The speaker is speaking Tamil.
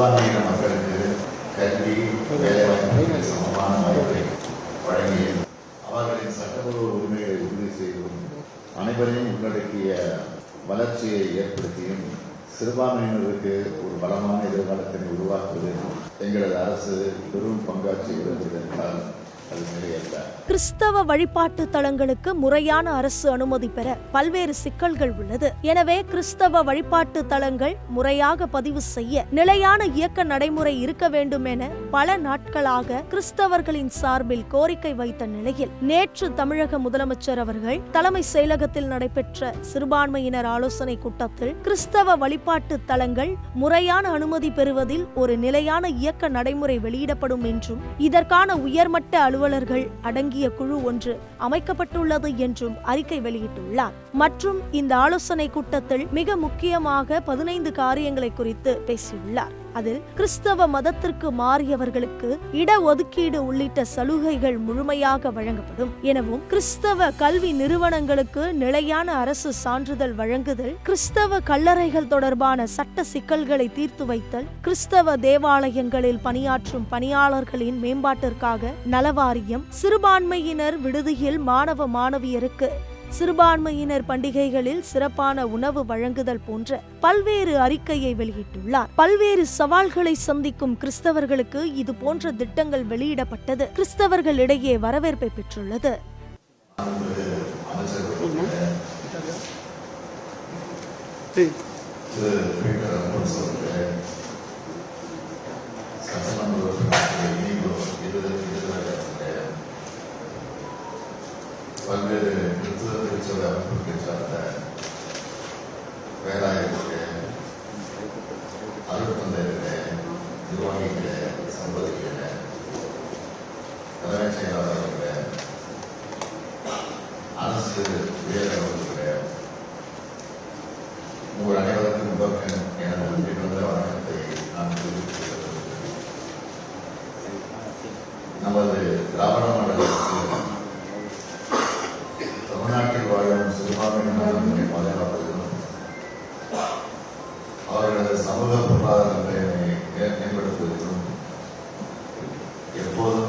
சிறுபான்மையின மக்களுக்கு கல்வி வேலைவாய்ப்பு சமமான வாய்ப்பை வழங்கி அவர்களின் சட்டப்பூர்வ உரிமைகளை உறுதி செய்தும் அனைவரையும் உள்ளடக்கிய வளர்ச்சியை ஏற்படுத்தியும் சிறுபான்மையினருக்கு ஒரு பலமான எதிர்காலத்தினை உருவாக்குவதில் எங்களது அரசு பெரும் பங்காற்றி வருகிறது என்றால் கிறிஸ்தவ வழிபாட்டு தலங்களுக்கு முறையான அரசு அனுமதி பெற பல்வேறு சிக்கல்கள் உள்ளது. எனவே கிறிஸ்தவ வழிபாட்டு தலங்கள் முறையாக பதிவு செய்ய நிலையான இயக்க நடைமுறை இருக்க வேண்டும் என பல நாட்களாக கிறிஸ்தவர்களின் சார்பில் கோரிக்கை வைத்த நிலையில் நேற்று தமிழக முதலமைச்சர் அவர்கள் தலைமை செயலகத்தில் நடைபெற்ற சிறுபான்மையினர் ஆலோசனை கூட்டத்தில் கிறிஸ்தவ வழிபாட்டு தலங்கள் முறையான அனுமதி பெறுவதில் ஒரு நிலையான இயக்க நடைமுறை வெளியிடப்படும் என்றும் இதற்கான உயர்மட்ட அலுவலர்கள் அடங்கிய குழு ஒன்று அமைக்கப்பட்டுள்ளது என்றும் அறிக்கை வெளியிட்டுள்ளார். மற்றும் இந்த ஆலோசனை கூட்டத்தில் மிக முக்கியமாக பதினைந்து காரியங்களை குறித்து பேசியுள்ளார். அதில் கிறிஸ்தவ மதத்திற்கு மாறியவர்களுக்கு இட ஒதுக்கீடு உள்ளிட்ட சலுகைகள் முழுமையாக வழங்கப்படும். எனவும் கிறிஸ்தவ கல்வி நிறுவனங்களுக்கு நிலையான அரசு சான்றிதழ் வழங்குதல் கிறிஸ்தவ கல்லறைகள் தொடர்பான சட்ட சிக்கல்களை தீர்த்து வைத்தல் கிறிஸ்தவ தேவாலயங்களில் பணியாற்றும் பணியாளர்களின் மேம்பாட்டிற்காக நலவாரியம் சிறுபான்மையினர் விடுதியில் மாணவ மாணவியருக்கு சிறுபான்மையினர் பண்டிகைகளில் சிறப்பான உணவு வழங்குதல் போன்ற பல்வேறு அறிக்கையை வெளியிட்டுள்ளார். பல்வேறு சவால்களை சந்திக்கும் கிறிஸ்தவர்களுக்கு இது போன்ற திட்டங்கள் வெளியிடப்பட்டது. கிறிஸ்தவர்களிடையே வரவேற்பை பெற்றுள்ளது. சுதந்திரத்துறை அமைப்புக்கு சார்ந்த வேலாயுதே அருட்பந்தே சம்பதிக்கிற சம்பதிகளே தலைமைச் செயலாளர்களே அரசு உயர்வர்களே உங்கள் அனைவருக்கும் முகப்பின் எனது உயிரிழந்த வணக்கத்தை நான் தெரிவித்துக் நமது திராவிட மண்டலத்திற்கு சமூக பொருளாதாரத்தை மேம்படுத்துவதிலும் எப்போதும்